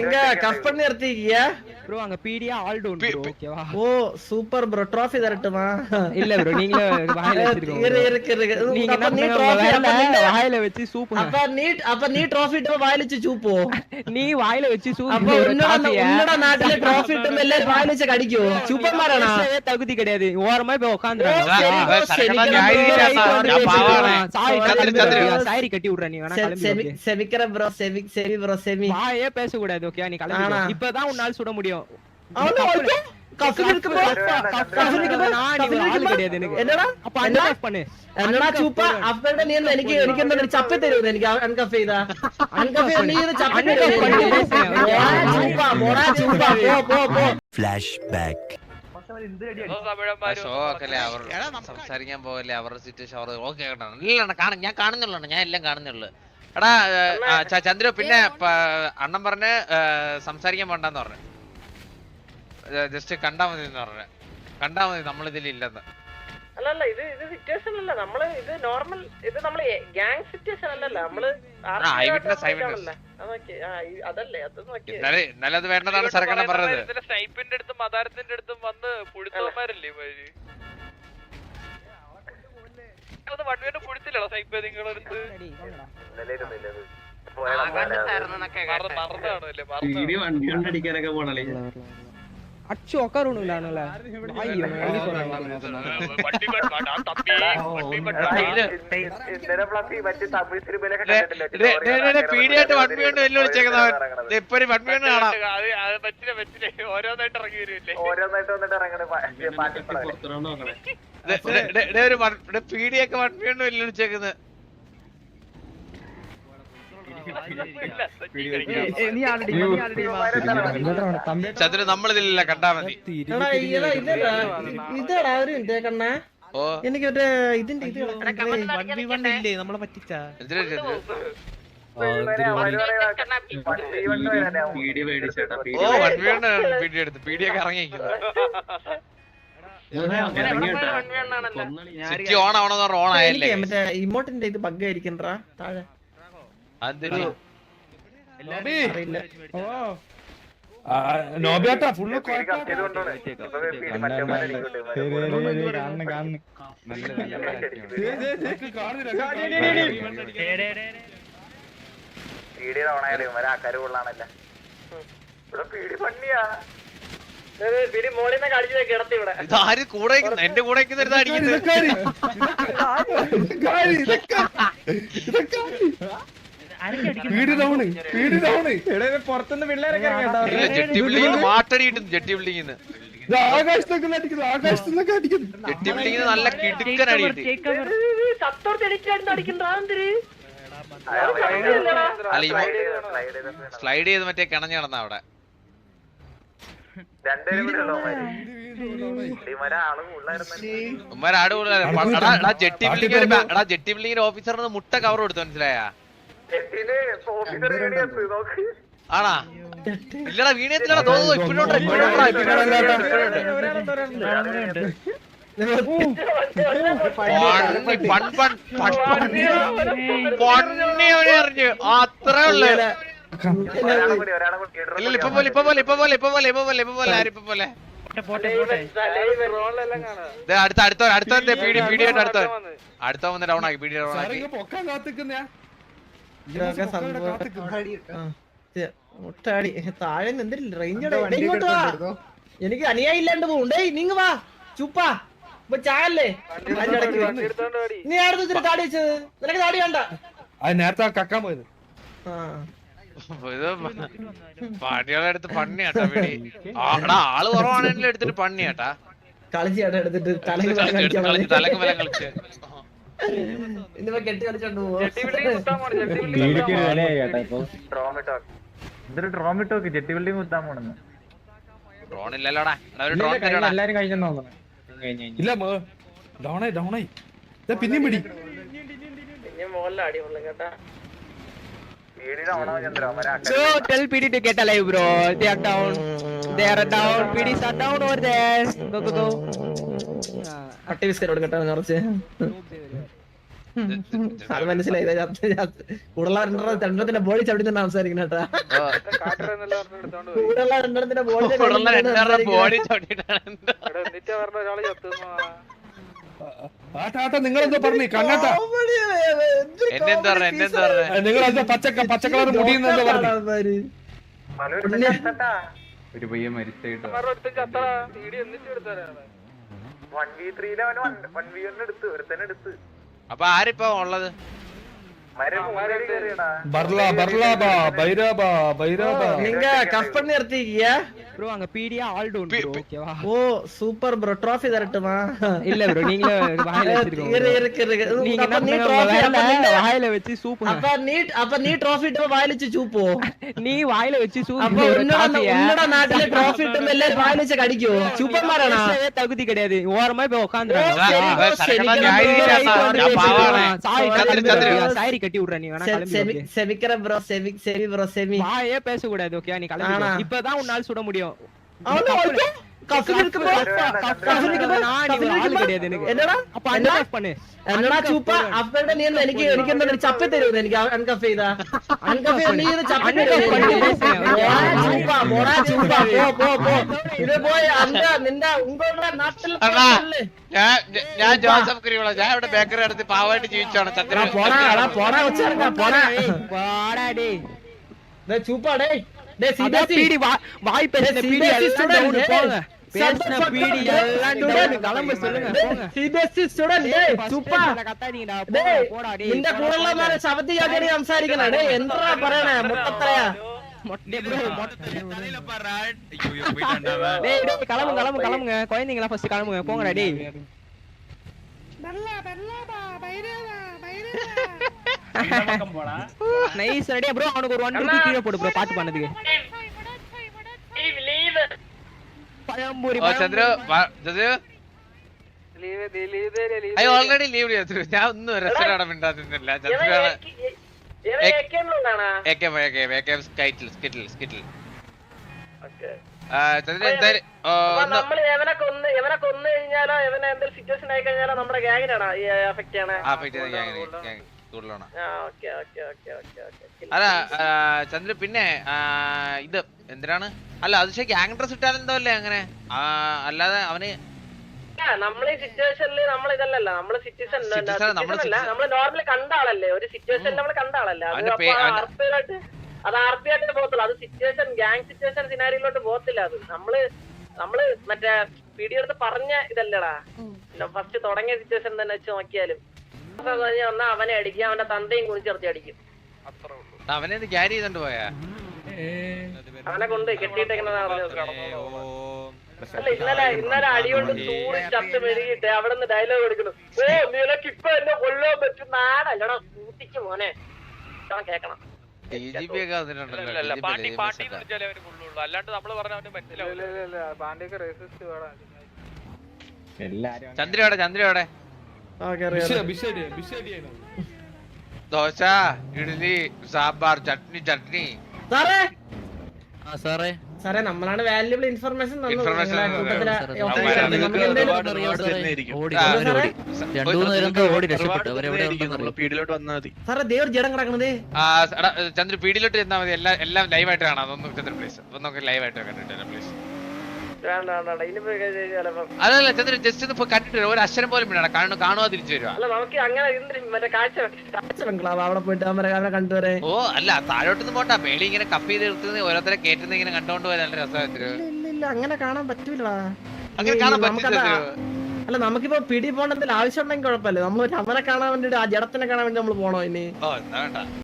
எங்க கட் பண்ணி ப்ரோ அங்க பிடியா ஆல் டவுன் ப்ரோ ஓகேவா ஓ சூப்பர் ப்ரோ ட்ராஃபி தரட்டுமா? இல்ல ப்ரோ நீங்க வாயில வச்சிருக்கீங்க இருக்கு இருக்கு நீங்க நீ ட்ராஃபி வாயில வச்சு சூப்பு அப்ப நீ அப்ப நீ ட்ராஃபி டு வாயில வச்சு சூப்போ நீ வாயில வச்சு சூப்பு அப்ப உன்னோட நாட்டுல ட்ராஃபி டு இல்ல வாயில வச்சு கடிக்கும். சூப்பர் மாரானா தகுதி கிடையாது. ஓரமா போய் உட்கார்ந்துறாங்க சாரி கட்டி விடுற நீ வேணா செவிக்கிற ப்ரோ செவி செவி ப்ரோ செவி வாயே பேச கூடாது ஓகே நீ கலந்து இப்பதான் உன்னால சுட முடியும். എന്നടാ ചൂപ്പ? എനിക്ക് സംസാരിക്കാൻ പോകല്ലേ അവരുടെ സിറ്റുവേഷൻ അവർ ഓക്കെ കാണാം. ഞാൻ കാണുന്നുള്ള. ഞാൻ എല്ലാം കാണുന്നുള്ളൂ. എടാ ചന്ദ്രു പിന്നെ അണ്ണൻ പറഞ്ഞ് സംസാരിക്കാൻ വേണ്ടെന്ന് പറഞ്ഞു. ജസ്റ്റ് കണ്ടാ മതി എന്ന് പറഞ്ഞു. കണ്ടാ മതി നമ്മളിതിൽ ഇല്ലെന്ന്. അല്ലല്ല ഇത് ഇത് സിറ്റുവേഷൻ അല്ല. നമ്മൾ ഇത് നോർമൽ ഇത് നമ്മൾ ഗ്യാങ് സിറ്റുവേഷൻ അല്ലല്ല. നമ്മൾ അത് വേണ്ടതാണ് പറഞ്ഞത്. സ്നൈപ്പിന്റെ അടുത്തും മതാരത്തിന്റെ അടുത്തും വന്ന് പുഴുത്തവന്മാരല്ലേ പുഴുത്തില്ലല്ലോ സ്നൈപ്പ് മറന്നാണോ അല്ലേ മറന്നാണോ അച്ചു ഒക്കാറുണ്ടാണല്ലേ പീടിയായിട്ട് ഓരോന്നായിട്ട് ഇറങ്ങി ഓരോന്നായിട്ട് ഇറങ്ങണേ പീടിയൊക്കെ വൺ കൊണ്ട് വെല്ലുവിളിച്ചേക്കുന്നത് ചന്ദ്രൻ നമ്മളിതില്ല കണ്ടാ മതി ഇതടാ ഒരു മിനിറ്റ് കണ്ണ ഓ എനിക്ക് മറ്റേ ഇതിന്റെ ഇത് നമ്മളെ ചന്ദ്രു ഓ വൺ എടുത്ത് പീഡിയൊക്കെ ഓൺ ഓൺ ആയല്ലേ മറ്റേ ഇമോട്ടിന്റെ ഇത് ബഗ് ആയിരിക്കണ്ടാ താഴെ നോബിയാട്ടാ ഫുള്ള് പിടി ഇവിടെ. കൂടെ? എന്റെ കൂടെ അടിക്കുന്നത് വീട് ഡൗണ് വീട് ഡൗണ് പുറത്തുനിന്ന് പിള്ളേരൊക്കെ ഇല്ല, ജെട്ടി ബിൽഡിംഗ് മാട്ടടി കിട്ടുന്നു ജെട്ടി ആകാശത്തൊക്കെ അടിക്കുന്നു. ജെട്ടി നല്ല കിടുക്കൻ അടി കിട്ടി അല്ല സ്ലൈഡ് ചെയ്ത് മറ്റേ കിണഞ്ഞു കിടന്ന അവിടെ. ഉമ്മരാട് ജെട്ടി ബിൽഡിംഗ് ജെട്ടി ബിൽഡിംഗിന്റെ ഓഫീസറിന് മുട്ട കവർ കൊടുത്തു മനസ്സിലായാ? ആണാ? ഇല്ലടാ തോന്നുന്നു ഇപ്പോഴും ഇപ്പോഴും അറിഞ്ഞു അത്രേ ഉള്ളു. ഇല്ല ഇപ്പൊ പോലെ ഇപ്പൊ പോലെ ഇപ്പൊ പോലെ ഇപ്പൊ പോലെ ഇപ്പൊ പോലെ ഇപ്പൊ പോലെ ആരും ഇപ്പൊ പോലെ? അടുത്ത അടുത്ത അടുത്ത പീഡി പീഡി ആയിട്ട് അടുത്ത അടുത്ത വന്ന്. ഡൗൺ ആക്കി പീഡി ഡൗൺ ആക്കി. ഇതൊക്കെ സംഭവം മുട്ടാടി. താഴെ എന്തില്ല റേഞ്ച് ഇങ്ങോട്ട് വാ. എനിക്ക് അനുയായില്ലാണ്ട് പോകണ്ടേ നിങ്ങ വാ. ചുപ്പാ. ഇപ്പൊ ചായല്ലേ? അതിന്റെ നീ ആരുടെ ഇച്ചിരി താടി വെച്ചത്? നിനക്ക് താടി വേണ്ട. അത് നേരത്തെ കക്കാൻ പോയത്. പണികളെ എടുത്ത് പണിയാട്ടാ പീഡി ആടാ ആൾ കുറവാണെങ്കിലും എടുത്തിട്ട് പണിയാട്ടാ കളിച്ച് ചേട്ടാ എടുത്തിട്ട് തലക്ക് തലക്ക് കളിച്ച്. ഇന്നിപ്പോ കെട്ടി കളിച്ചോണ്ട് പോവോ? ഡ്രോൺ ഇല്ലല്ലോടാ. എടാ, ഒരു ഡ്രോൺ തരുവാടാ. എല്ലാരും കഴിഞ്ഞെന്ന് തോന്നുന്നു. ഇല്ല ഡൗണായി ഡൗണായി. ഇതാ പിന്നെയും പിടി. So tell PD to get alive, bro. They are down. They are down. PDs are down over there. Go go go. പട്ടി ബിസ്ക്കറ്റ് കൊടുക്കട്ടെ കുറച്ച് അത് മനസ്സിലായി. കൂടുള്ള രണ്ടെണ്ണം രണ്ടെണ്ണത്തിന്റെ ബോഡി ചവിടുന്ന സംസാരിക്കുന്ന കേട്ടാ. കൂടുള്ള രണ്ടെണ്ണത്തിന്റെ ബോഡി ആട്ടാ നിങ്ങളെന്തോ പറഞ്ഞു? കണ്ണാട്ടാ എന്നെന്താ പറഞ്ഞെ, എന്നെന്താ പറഞ്ഞെ? നിങ്ങളെന്തോ പച്ച പച്ച കളർ മുടിയെന്നെന്തോ പറഞ്ഞു? ഒരു പയ്യൻ മരിച്ചായിട്ടോ വൺ വി ത്രീയിൽ അവന് വൺ വി ഒന്ന് എടുത്ത് ഒരുത്തന്നെ എടുത്ത്. അപ്പൊ ആരിപ്പോ ഉള്ളത്? பர்லா பர்லாபா பைராபா பைராபா. நீங்க கப் பண்ணி எடுத்தீங்க ப்ரோ அங்க பிடியா ஆல் டவுன் ப்ரோ ஓகேவா ஓ சூப்பர் ப்ரோ ட்ராஃபி தரட்டுமா? இல்ல ப்ரோ நீங்க வாயில வச்சிருக்கீங்க இருக்கு இருக்கு நீங்க நீ ட்ராஃபி வாயில வச்சு சூப்பு அப்ப நீ அப்ப நீ ட்ராஃபி டு வாயில வச்சு சூப்போ. நீ வாயில வச்சு சூப்பு. அப்ப உன்னோட உன்னோட நாட்டில ட்ராஃபி டு மேல வாயில வச்சு கடிக்கோ சூப்பர் மாரனா தகுதி கிடையாது. ஓரமா போய் உட்கார்ந்துறாங்க சரி சரி சாரி சாரி கட்டி விடுற நீ வேணா கிளம்பி செவிக்கிற ப்ரோ செவி செவி ப்ரோ செவி வாயே பேச கூடாது ஓகே? நீ கிளம்பி இப்பதான் உன்னால சுட முடியும். അവന് ഒറ്റ കഫിൽ ഇരിക്കുമ്പോ കഫിൽ ഇരിക്കുമ്പോ நான் കഫിൽ ஆள் ഇരിക്കുമ്പോ கிடையாது எனக்கு എന്നടാ அப்ப அன்லாக் பண்ணு എന്നടാ ചൂപ്പ അപ്പന്റെ നീ എന്താ എനിക്ക് എനിക്ക് എന്താ ചപ്പി തരുമോ എനിക്ക് അൺകഫ് ചെയ്താ അൺകഫ് ചെയ്ത നീ ഇത് ചപ്പി തരുമോ ചൂപ്പ മോടാ ചൂപ്പ പോ പോ പോ ഇത് പോയി അന്റെ നിന്റെ ഉങ്ങളുടെ നാട്ടിൽ അണ്ണാ. ഞാൻ ഞ- ഞാൻ ജോസഫ് കുരിവിള ഞാൻ ഇവിടെ ബേക്കറി അടുത്ത് പാവമായിട്ട് ജീവിച്ചാണ് എടാ, ചന്ദ്രൻ പോടാ എടാ, പോടാ വെച്ചിറങ്ങാ പോടാ வாடா டேய் ദേ ചൂപ്പ ഡേ ഡേ அதான் இந்த கூடல மேல டேய் கிளம்பு கிளம்பு கிளம்புங்க. குழந்தைங்களா ஃபர்ஸ்ட் கிளம்புங்க. போங்கடா டேய். நைஸ் ரெடியா ப்ரோ அவனுக்கு ஒரு ஒன் ருபி கீழே போடு ப்ரோ பாட்டு பண்ணதுக்கு Chandru Chandru. I already leave Chandru ഞാൻ ഒന്നും രസമാണ് മിണ്ടാതിരുന്നില്ല. ഓക്കെ. അല്ല ചന്ദ്ര പിന്നെ ഇത് എന്തിനാണ്? അല്ല അത് ശരി ഗ്യാങ് ഡ്രസ് ഇട്ടാലെന്തോ അല്ലേ അങ്ങനെ? അല്ലാതെ അവന് നമ്മൾ ഈ സിറ്റുവേഷനിൽ നമ്മൾ ഇതല്ലല്ലോ. നമ്മൾ സിറ്റിസൺ. നോർമലി കണ്ട ആളല്ലേ? ഒരു നമ്മൾ കണ്ട ആളല്ലേ? അത് പേ- അത് പോകത്തുള്ളൂ അത് സിറ്റുവേഷൻ ഗ്യാങ് സിറ്റുവേഷൻ സിനാരിയിലോട്ട് പോകത്തില്ല അത്. നമ്മൾ നമ്മൾ മറ്റേ വീഡിയോ എടുത്ത് പറഞ്ഞ ഇതല്ലടാ. ഫസ്റ്റ് തുടങ്ങിയ സിറ്റുവേഷൻ തന്നെ വെച്ച് നോക്കിയാലും. വന്നാ അവനെ അടിക്കും. അവന്റെ തന്തയും കുണിച്ചേർത്തി അടിക്കും. അത്രേ ഉള്ളൂ. അവനെ ക്യാരി ചെയ്തോണ്ട് പോയാ? അവനെ കൊണ്ട് കെട്ടിയിട്ടേക്കുന്നതാണ് ഇന്നലെ ഇന്നലെ തൂറി ചത്ത് മെഴുകിയിട്ട് അവിടെ നിന്ന് ഡയലോഗ് എടുക്കുന്നു. ഓ നിനക്ക് ഇപ്പൊ എന്നെ കൊല്ലാൻ പറ്റും നാടല്ലടാ കൂട്ടിക്ക് മോനെ. കേക്കണം. പാണ്ടി പാണ്ടി. വിളിച്ചാലേ അവന് കൊള്ളുള്ളൂ. അല്ലാണ്ട് നമ്മൾ പറഞ്ഞ അവന് മനസ്സിലാവില്ല പാണ്ടിയൊക്കെ റേസിസ്റ്റ് വേണം ചന്ദ്രു എവിടെ? ചന്ദ്രു എവിടെ? ദോശ ഇഡ്ലി സാമ്പാർ ചട്നി ചട്നി. സാറേ? സാറേ. സാറേ നമ്മളാണ് വാല്യുബിൾ ഇൻഫർമേഷൻ സാറേ ദേവർ ജഡം കിടക്കണത്. ചന്ദ്ര പീടിയിലോട്ട് ചെന്നാൽ മതി. എല്ലാം എല്ലാം ലൈവായിട്ട് കാണാം. അതൊന്നും ചന്ദ്രു പ്ലീസ് ഒന്നൊക്കെ നമുക്ക് ലൈവായിട്ട് കണ്ടിട്ട് പ്ലീസ് വേണ്ട വേണ്ട ഇനിയിപ്പോ ചിലപ്പം അതല്ല ചന്ദ്രൻ ജസ്റ്റ് ഒന്ന് കണ്ടിട്ട്. ഒരു അക്ഷരം പോലും വേണം കാണു കാണുക തിരിച്ചു വരുവാ. ഓ അല്ല താഴോട്ടൊന്നും പോട്ടാ മേളി ഇങ്ങനെ കപ്പ് ചെയ്ത് നിർത്തുന്ന ഓരോരുത്തരെ കേറ്റുന്ന ഇങ്ങനെ കണ്ടോണ്ട് പോയാൽ നല്ല രസമായിട്ട് ഇല്ല ഇല്ല ഇല്ല അങ്ങനെ കാണാൻ പറ്റൂല. അങ്ങനെ കാണാൻ പറ്റില്ല അല്ല നമുക്കിപ്പോ പിടി പോകേണ്ട എന്തെങ്കിലും ആവശ്യം ഉണ്ടെങ്കിൽ കുഴപ്പമില്ല. നമ്മൾ അവരെ കാണാൻ വേണ്ടിട്ട് ആ ജടത്തിനെ കാണാൻ വേണ്ടി നമ്മൾ പോണോ ഇനി? ഓ എന്താ വേണ്ട.